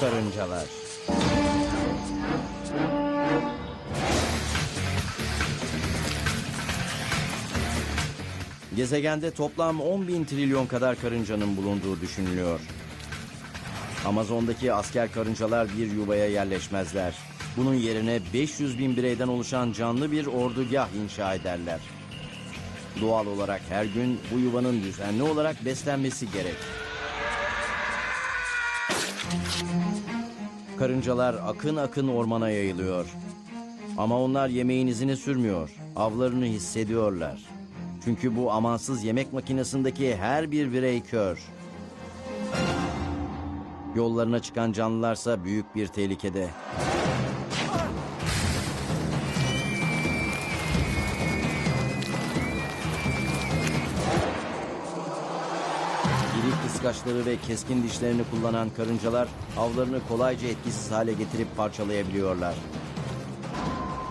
karıncalar. Gezegende toplam 10 bin trilyon kadar karıncanın bulunduğu düşünülüyor. Amazon'daki asker karıncalar bir yuvaya yerleşmezler. Bunun yerine 500 bin bireyden oluşan canlı bir ordugah inşa ederler. Doğal olarak her gün bu yuvanın düzenli olarak beslenmesi gerek. Karıncalar akın akın ormana yayılıyor. Ama onlar yemeğin izini sürmüyor. Avlarını hissediyorlar. Çünkü bu amansız yemek makinesindeki her bir birey kör. Yollarına çıkan canlılarsa büyük bir tehlikede. Kıskaçları ve keskin dişlerini kullanan karıncalar avlarını kolayca etkisiz hale getirip parçalayabiliyorlar.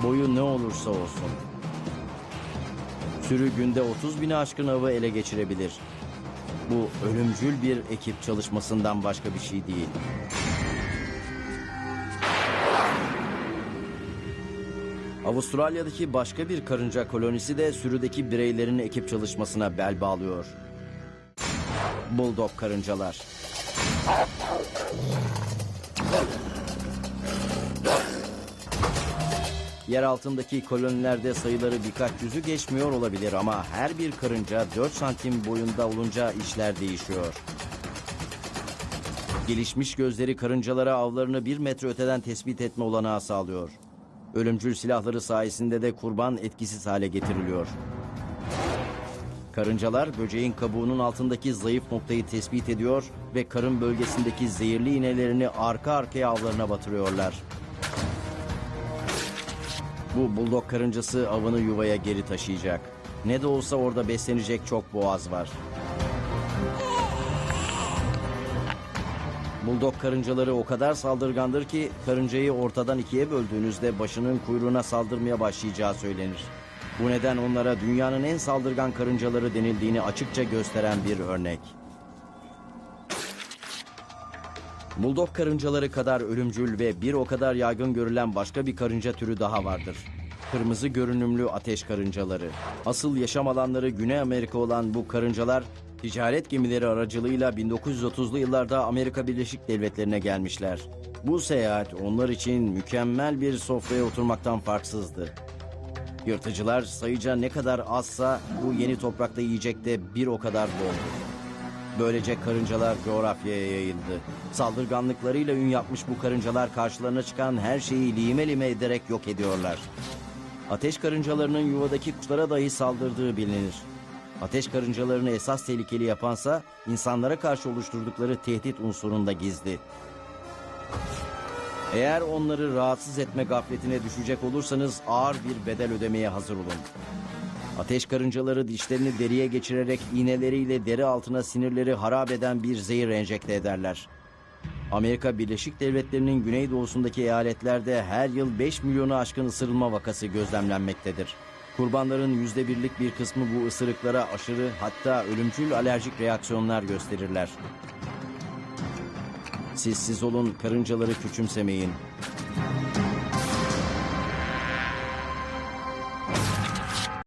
Boyu ne olursa olsun. Sürü günde 30 bini aşkın avı ele geçirebilir. Bu ölümcül bir ekip çalışmasından başka bir şey değil. Avustralya'daki başka bir karınca kolonisi de sürüdeki bireylerin ekip çalışmasına bel bağlıyor. Bulldog karıncalar. Yer altındaki kolonilerde sayıları birkaç yüzü geçmiyor olabilir ama her bir karınca 4 santim boyunda olunca işler değişiyor. Gelişmiş gözleri karıncalara avlarını bir metre öteden tespit etme olanağı sağlıyor. Ölümcül silahları sayesinde de kurban etkisiz hale getiriliyor. Karıncalar böceğin kabuğunun altındaki zayıf noktayı tespit ediyor ve karın bölgesindeki zehirli iğnelerini arka arkaya avlarına batırıyorlar. Bu buldog karıncası avını yuvaya geri taşıyacak. Ne de olsa orada beslenecek çok boğaz var. Buldog karıncaları o kadar saldırgandır ki karıncayı ortadan ikiye böldüğünüzde başının kuyruğuna saldırmaya başlayacağı söylenir. Bu neden onlara dünyanın en saldırgan karıncaları denildiğini açıkça gösteren bir örnek. Buldog karıncaları kadar ölümcül ve bir o kadar yaygın görülen başka bir karınca türü daha vardır. Kırmızı görünümlü ateş karıncaları. Asıl yaşam alanları Güney Amerika olan bu karıncalar ticaret gemileri aracılığıyla 1930'lu yıllarda Amerika Birleşik Devletleri'ne gelmişler. Bu seyahat onlar için mükemmel bir sofraya oturmaktan farksızdı. Yırtıcılar sayıca ne kadar azsa bu yeni toprakta yiyecek de bir o kadar boldu. Böylece karıncalar coğrafyaya yayıldı. Saldırganlıklarıyla ün yapmış bu karıncalar karşılarına çıkan her şeyi lime lime ederek yok ediyorlar. Ateş karıncalarının yuvadaki kuşlara dahi saldırdığı bilinir. Ateş karıncalarını esas tehlikeli yapansa insanlara karşı oluşturdukları tehdit unsurunda gizli. Eğer onları rahatsız etme gafletine düşecek olursanız ağır bir bedel ödemeye hazır olun. Ateş karıncaları dişlerini deriye geçirerek iğneleriyle deri altına sinirleri harap eden bir zehir enjekte ederler. Amerika Birleşik Devletleri'nin güneydoğusundaki eyaletlerde her yıl 5 milyonu aşkın ısırılma vakası gözlemlenmektedir. Kurbanların yüzde birlik bir kısmı bu ısırıklara aşırı hatta ölümcül alerjik reaksiyonlar gösterirler. Siz siz olun karıncaları küçümsemeyin.